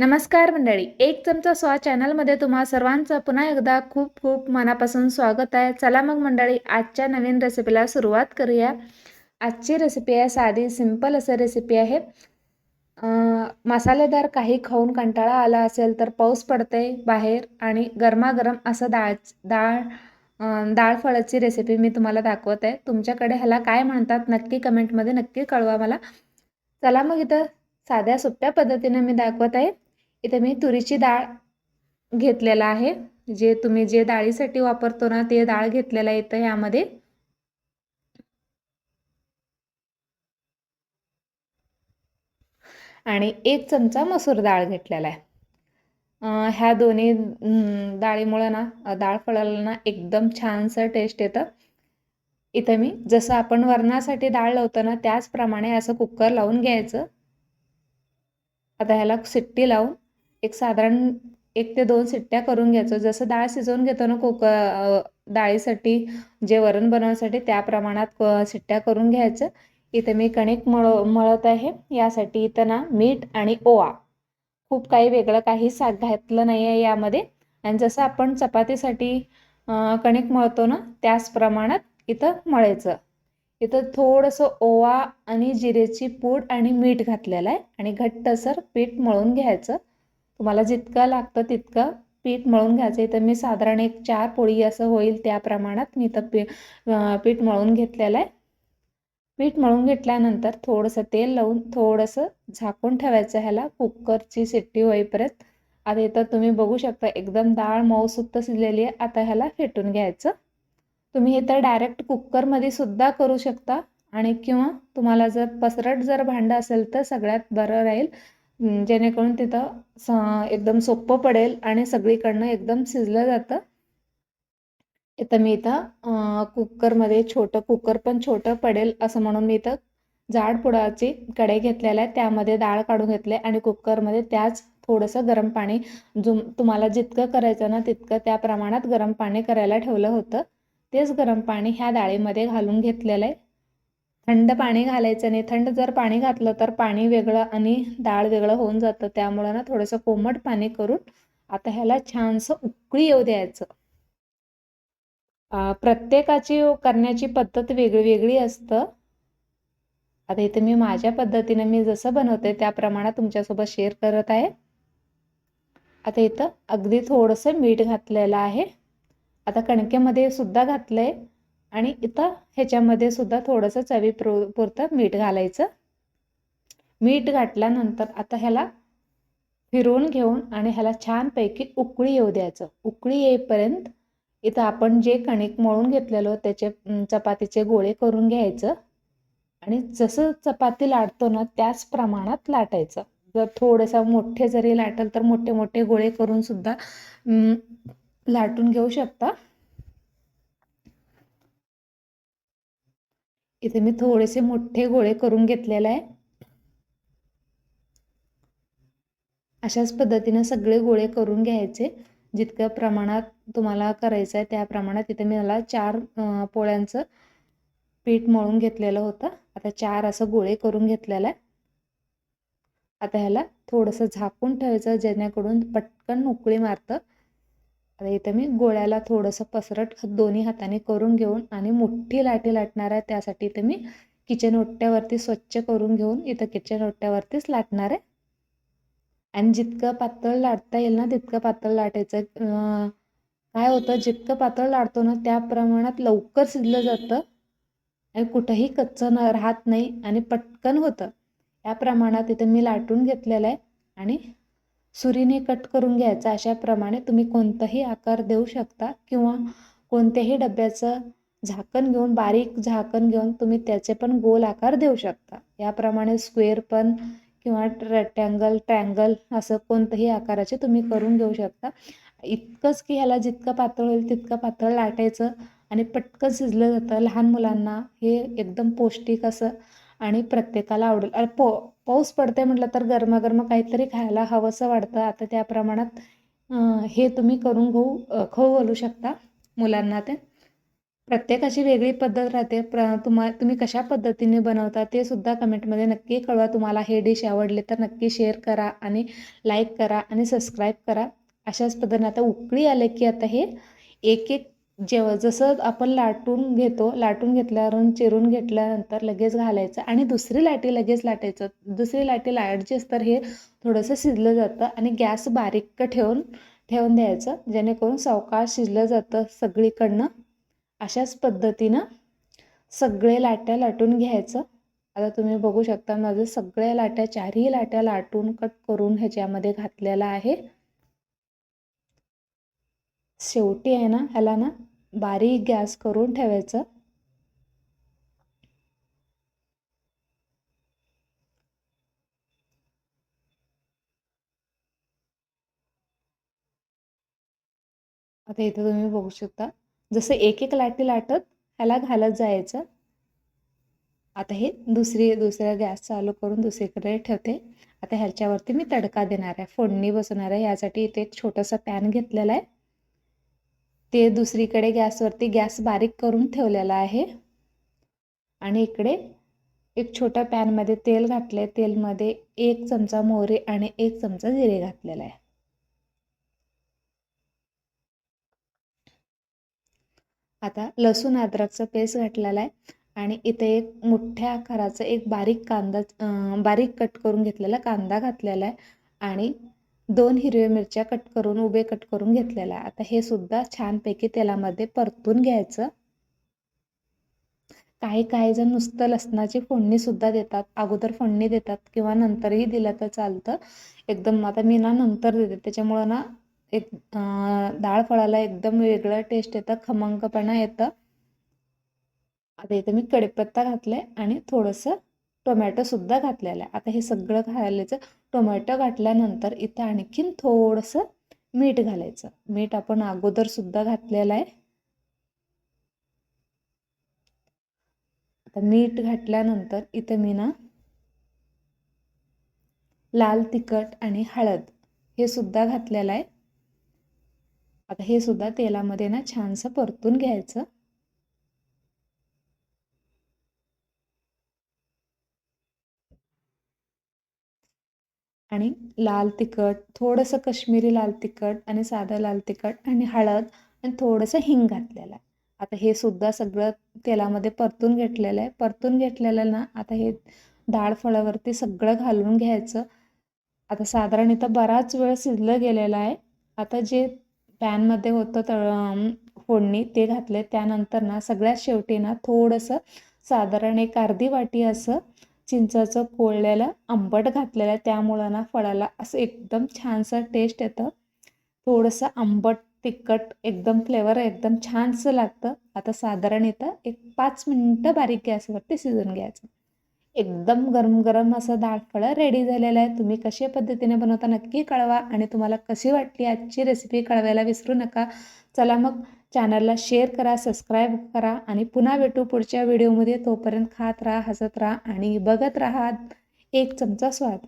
नमस्कार मंडळी एक चमचा स्वा चॅनलमध्ये तुम्हा सर्वांचं पुन्हा एकदा खूप खूप मनापासून स्वागत आहे. चला मग मंडळी आजच्या नवीन रेसिपीला सुरुवात करूया. आजची रेसिपी आहे साधी सिंपल असं रेसिपी आहे. मसालेदार काही खाऊन कंटाळा आला असेल तर पाऊस पडते बाहेर आणि गरमागरम असं डाळ डाळ डाळ फळाची रेसिपी मी तुम्हाला दाखवत आहे. तुमच्याकडे ह्याला काय म्हणतात नक्की कमेंटमध्ये नक्की कळवा मला. चला मग इथं साध्या सोप्या पद्धतीने मी दाखवत आहे. इथे मी तुरीची डाळ घेतलेला आहे. जे तुम्ही जे डाळीसाठी वापरतो ना ते डाळ घेतलेला येतं इथं ह्यामध्ये. आणि एक चमचा मसूर डाळ घेतलेला आहे. ह्या दोन्ही डाळीमुळं ना डाळ फळाला ना एकदम छानसं टेस्ट येतं. इथं मी जसं आपण वरणासाठी डाळ लावतो ना त्याचप्रमाणे असं कुकर लावून घ्यायचं. आता ह्याला सिट्टी लावून एक साधारण एक ते दोन शिट्ट्या करून घ्यायचं. जसं डाळ शिजवून घेतो ना कोक डाळीसाठी जे वरण बनवण्यासाठी त्या प्रमाणात क- शिट्ट्या करून घ्यायचं. इथं मी कणिक मळ मळत आहे. यासाठी इथं ना मीठ आणि ओवा. खूप काही वेगळं काही सा घातलं नाही आहे यामध्ये. आणि जसं आपण चपातीसाठी कणिक मळतो ना त्याच प्रमाणात इथं मळायचं. इथं थोडंसं ओवा आणि जिरेची पूड आणि मीठ घातलेलं आहे. आणि घट्टसर पीठ मळून घ्यायचं. तुम्हाला जितकं लागतं तितकं पीठ मळून घ्यायचं. तर मी साधारण एक चार पोळी असं होईल त्या प्रमाणात. मी तर पी पीठ मळून घेतलेलं आहे. पीठ मळून घेतल्यानंतर थोडंसं तेल लावून थोडंसं झाकून ठेवायचं ह्याला. कुकरची शिट्टी होईपर्यंत. आता इथं तुम्ही बघू शकता एकदम डाळ मऊसुद्ध शिजलेली आहे. आता ह्याला फेटून घ्यायचं. तुम्ही हे तर डायरेक्ट कुकरमध्ये सुद्धा करू शकता. आणि किंवा तुम्हाला जर पसरट जर भांडं असेल तर सगळ्यात बरं राहील. जेणेकरून तिथं स एकदम सोपं पडेल आणि सगळीकडनं एकदम शिजलं जातं. इथं मी इथं कुकरमध्ये छोटं कुकर पण छोटं पडेल असं म्हणून मी इथं जाड पुडाची कढई घेतलेला आहे. त्यामध्ये डाळ काढून घेतले आणि कुकरमध्ये त्याच थोडंसं गरम पाणी जुम तुम्हाला जितकं करायचं ना तितकं त्या प्रमाणात गरम पाणी करायला ठेवलं होतं. तेच गरम पाणी ह्या डाळीमध्ये घालून घेतलेलं आहे. थंड पाणी घालायचं नाही. थंड जर पाणी घातलं तर पाणी वेगळं आणि डाळ वेगळं होऊन जातं. त्यामुळं ना थोडंसं कोमट पाणी करून आता ह्याला छानसं उकळी येऊ द्यायचं. प्रत्येकाची करण्याची पद्धत वेगळी वेगळी असतं. आता इथे मी माझ्या पद्धतीने मी जसं बनवते त्याप्रमाणे तुमच्यासोबत शेअर करत आहे. आता इथं अगदी थोडंसं मीठ घातलेलं आहे. आता कणकेमध्ये सुद्धा घातलं आहे आणि इथं ह्याच्यामध्ये सुद्धा थोडंसं चवी पुर पुरतं मीठ घालायचं. मीठ घातल्यानंतर आता ह्याला फिरवून घेऊन आणि ह्याला छानपैकी उकळी येऊ द्यायचं. उकळी येईपर्यंत इथं आपण जे कणिक मळून घेतलेलो त्याचे चपातीचे गोळे करून घ्यायचं. आणि जसं चपाती लाटतो ना त्याच प्रमाणात लाटायचं. जर थोडंसं मोठे जरी लाटल तर मोठे मोठे गोळे करून सुद्धा लाटून घेऊ शकता. इथे मी थोडेसे मोठे गोळे करून घेतलेले आहे. अशाच पद्धतीने सगळे गोळे करून घ्यायचे. जितक्या प्रमाणात तुम्हाला करायचं आहे त्या प्रमाणात इथे मी मला चार पोळ्यांचं पीठ मळून घेतलेलं होतं. आता चार असं गोळे करून घेतलेलं आहे. आता ह्याला थोडंसं झाकून ठेवायचं जेणेकरून पटकन उकळी मारतं. आता इथं मी गोळ्याला थोडंसं पसरट दोन्ही हाताने करून घेऊन आणि मोठी लाटी लाटणार आहे त्यासाठी इथं मी किचन ओट्ट्यावरती स्वच्छ करून घेऊन इथं किचन ओट्ट्यावरतीच लाटणार आहे. आणि जितकं पातळ लाटता येईल ना तितकं पातळ लाटायचं. काय होतं जितकं पातळ लाटतो ना त्या प्रमाणात लवकर शिजलं जातं. आणि कुठंही कच्चं न राहत नाही आणि पटकन होतं. या प्रमाणात इथं मी लाटून घेतलेलं आहे. आणि सुरीने कट करून घ्यायचा. अशाप्रमाणे तुम्ही कोणताही आकार देऊ शकता किंवा कोणत्याही डब्याचं झाकण घेऊन बारीक झाकण घेऊन तुम्ही त्याचे पण गोल आकार देऊ शकता. याप्रमाणे स्क्वेअर पण किंवा रेक्टँगल ट्रँगल असं कोणत्याही आकाराचे तुम्ही करून घेऊ शकता. इतकंच की ह्याला जितकं पातळ होईल तितकं पातळ लाटायचं आणि पटकन शिजलं जातं. लहान मुलांना हे एकदम पौष्टिक असं आणि प्रत्येकाला आवडेल. अरे पो पाऊस पडते म्हटलं तर गरमागरम काहीतरी खायला हवंसं वाटतं. आता त्या प्रमाणात हे तुम्ही करून घेऊ खाऊ घालू शकता मुलांना ते. प्रत्येकाची वेगळी पद्धत राहते. प्र तुम्हा तुम्ही कशा पद्धतीने बनवता ते सुद्धा कमेंटमध्ये नक्की कळवा. तुम्हाला हे डिश आवडले तर नक्की शेअर करा आणि लाईक करा आणि सबस्क्राईब करा. अशाच पद्धतीने आता उकळी आले की आता हे एक एक जेव्हा जसं आपण लाटून घेतो लाटून घेतल्यावरून चिरून घेतल्यानंतर लगेच घालायचं आणि दुसरी लाटी लगेच लाटायचं. दुसरी लाटी लाटायचीच तर हे थोडंसं शिजलं जातं आणि गॅस बारीक ठेवून ठेवून द्यायचं. जेणेकरून सावकाश शिजलं जातं सगळीकडनं. अशाच पद्धतीनं सगळे लाट्या लाटून घ्यायचं. आता तुम्ही बघू शकता माझं सगळ्या लाट्या चारही लाट्या लाटून कट करून ह्याच्यामध्ये घातलेला आहे. शेवटी आहे ना ह्याला ना बारीक गॅस करून ठेवायचं. आता इथे तुम्ही बघू शकता जसं एक एक लाटी लाटत ह्याला घालत जायचं. आता हे दुसरी दुसऱ्या गॅस चालू करून दुसरीकडे ठेवते. आता ह्याच्यावरती मी तडका देणार आहे फोडणी बसवणार आहे. यासाठी इथे एक छोटासा पॅन घेतलेला आहे. ते दुसरीकडे गॅसवरती गॅस बारीक करून ठेवलेला आहे. आणि इकडे एक छोट्या पॅनमध्ये तेल घातलं आहे तेलमध्ये एक चमचा मोहरी आणि एक चमचा जिरे घातलेला आहे. आता लसूण अद्रकचा पेस्ट घातलेला आहे. आणि इथे एक मोठ्या आकाराचा एक बारीक कांदा बारीक कट करून घेतलेला कांदा घातलेला आहे. आणि दोन हिरव्या मिरच्या कट करून उभे कट करून घेतलेला आहे आता हे सुद्धा छानपैकी तेलामध्ये परतून घ्यायचं. काही काही जण नुसतं लसणाची फोडणी सुद्धा देतात. अगोदर फोडणी देतात किंवा नंतरही दिलं तर चालतं. एकदम आता मी ना नंतर देते. त्याच्यामुळं ना एक डाळ फळाला एकदम वेगळं टेस्ट येतं खमंगपणा येतं. आता इथं मी कडीपत्ता घातला आहे आणि थोडंसं टोमॅटोसुद्धा घातलेलं आहे. आता हे सगळं घालायचं. टोमॅटो घातल्यानंतर इथं आणखीन थोडंसं मीठ घालायचं. मीठ आपण अगोदरसुद्धा घातलेलं आहे. आता मीठ घातल्यानंतर इथं मी ना लाल तिखट आणि हळद हे सुद्धा घातलेलं आहे. आता हे सुद्धा तेलामध्ये ना छानसं परतून घ्यायचं. आणि लाल तिखट थोडंसं कश्मीरी लाल तिखट आणि साधं लाल तिखट आणि हळद आणि थोडंसं हिंग घातलेलं आहे. आता हे सुद्धा सगळं तेलामध्ये परतून घेतलेलं आहे. परतून घेतलेलं ना आता हे डाळ फळावरती सगळं घालून घ्यायचं. आता साधारण इथं बराच वेळ शिजलं गेलेला आहे. आता जे पॅनमध्ये होतं तळ फोडणी ते घातले त्यानंतर ना सगळ्यात शेवटी ना थोडंसं साधारण एक अर्धी वाटी असं चिंचाचं कोळलेलं आंबट घातलेलं आहे. त्यामुळं ना फळाला असं एकदम छानसं टेस्ट येतं. थोडंसं आंबट तिखट एकदम फ्लेवर एकदम छानसं लागतं. आता साधारण इथं एक पाच मिनटं बारीक गॅसवरती शिजून घ्यायचं. एकदम गरम गरम असं डाळ फळं रेडी झालेलं आहे. तुम्ही कशा पद्धतीने बनवता नक्की कळवा आणि तुम्हाला कशी वाटली आजची रेसिपी कळवायला विसरू नका. चला मग चॅनलला शेअर करा सबस्क्राईब करा आणि पुन्हा भेटू पुढच्या व्हिडिओमध्ये तोपर्यंत खात राहा हसत राहा आणि बघत राहा. एक चमचा स्वाद.